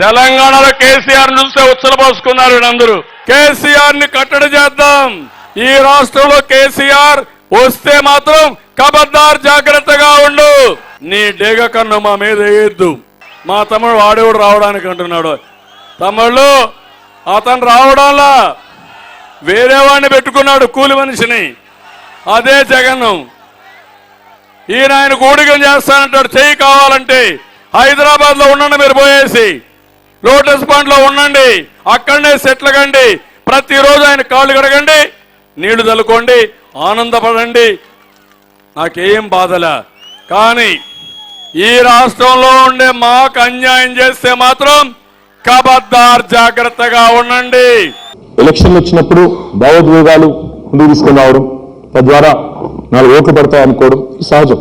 తెలంగాణలో కేసీఆర్ చూస్తే ఉచ్చలపోసుకున్నారు అందరూ కేసీఆర్ని కట్టడి చేద్దాం. ఈ రాష్ట్రంలో కేసీఆర్ వస్తే మాత్రం కబద్దార్ జాగ్రత్తగా ఉండు. నీ డేగ కన్ను మా మీద వేయద్దు. మా తమ్ముడు వాడేవాడు రావడానికి అంటున్నాడు. తమ్ముళ్ళు అతను రావడంలా వేరే వాడిని పెట్టుకున్నాడు కూలి మనిషిని. అదే జగన్. ఈయన ఆయన కూడికం చేస్తానంటాడు. చెయ్యి కావాలంటే హైదరాబాద్లో ఉండండి మీరు పోయేసి లోటస్ పాండ్లో ఉండండి. అక్కడనే సెటిల్ కండి ప్రతిరోజు ఆయన కాళ్ళు కడగండి. నీళ్ళు చల్లుకోండి ఆనందపడండి. నాకేం బాధలే. కానీ ఈ రాష్ట్రంలో ఉండే మాకు అన్యాయం చేస్తే మాత్రం కబద్దార్ జాగ్రత్తగా ఉండండి. ఎలక్షన్లు వచ్చినప్పుడు భావోద్వేగాలు ముందుకు తీసుకుని రావడం తద్వారా నాలుగు ఓట్లు పడతాయి అనుకోవడం సహజం.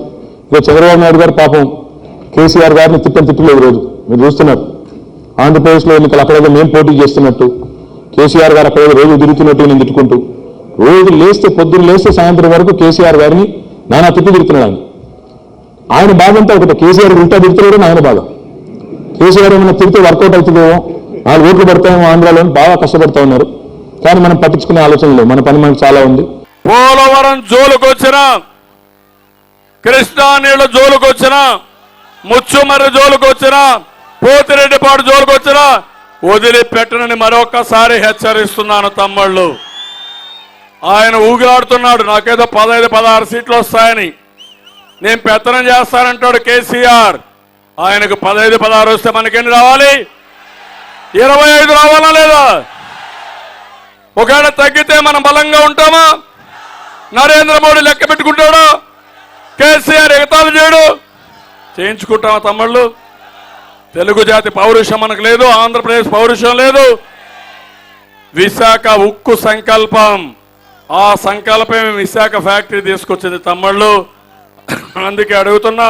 ఇక చంద్రబాబు నాయుడు గారు పాపం కేసీఆర్ గారిని తిట్టం తిట్టలేదు రోజు మీరు చూస్తున్నారు. ఆంధ్రప్రదేశ్లో ఎన్నికలు అక్కడైతే మేము పోటీ చేస్తున్నట్టు. కేసీఆర్ గారు అక్కడ రోజు తిరుగుతున్నట్టు నేను తిట్టుకుంటూ. రోజు లేస్తే పొద్దున్న లేస్తే సాయంత్రం వరకు కేసీఆర్ గారిని నానా తిప్పి తిరుగుతున్నాడు ఆయన. బాధ అంతా ఒకటి కేసీఆర్ ఉల్టా తిరుగుతున్నాడు ఆయన బాధ కేసీఆర్ ఏమైనా తిరిగితే వర్కౌట్ అవుతుందేమో నాలుగు ఓట్లు పడతామో ఆంధ్రాలో బాగా కష్టపడతా ఉన్నారు. కానీ మనం పట్టించుకునే ఆలోచన లేదు మన పని మనకు చాలా ఉంది. పోలవరం జోలుకొచ్చిన కృష్ణా నీళ్ళ జోలుకొచ్చిన ముచ్చుమర్రి జోలుకొచ్చినా పోతిరెడ్డిపాడు జోలుకొచ్చిన వదిలిపెట్టనని మరొకసారి హెచ్చరిస్తున్నాను తమ్ముళ్ళు. ఆయన ఊగిలాడుతున్నాడు నాకేదో పదహైదు పదహారు సీట్లు వస్తాయని. నేను పెత్తనం చేస్తానంటాడు కేసీఆర్. ఆయనకు పదహైదు పదహారు వస్తే మనకెన్ని రావాలి? ఇరవై ఐదు రావాలా లేదా? ఒకవేళ తగ్గితే మనం బలంగా ఉంటామా? నరేంద్ర మోడీ లెక్క పెట్టుకుంటాడు? కేసీఆర్ ఎగతాలు చేయడు. చేయించుకుంటామా తమ్ముళ్ళు? తెలుగు జాతి పౌరుషం మనకు లేదు ఆంధ్రప్రదేశ్ పౌరుషం లేదు. విశాఖ ఉక్కు సంకల్పం. ఆ సంకల్పం విశాఖ ఫ్యాక్టరీ తీసుకొచ్చింది తమ్ముళ్ళు. అందుకే అడుగుతున్నా.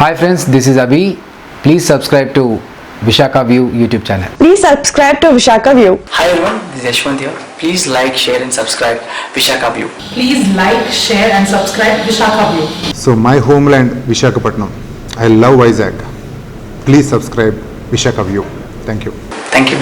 Hi friends this is Abhi please subscribe to Visakha view YouTube channel please subscribe to Visakha view hi everyone this Yashwant here please like share and subscribe Visakha view please like share and subscribe Visakha view so my homeland Visakhapatnam I love Vizag. Please subscribe Vishakha View. Thank you. Thank you.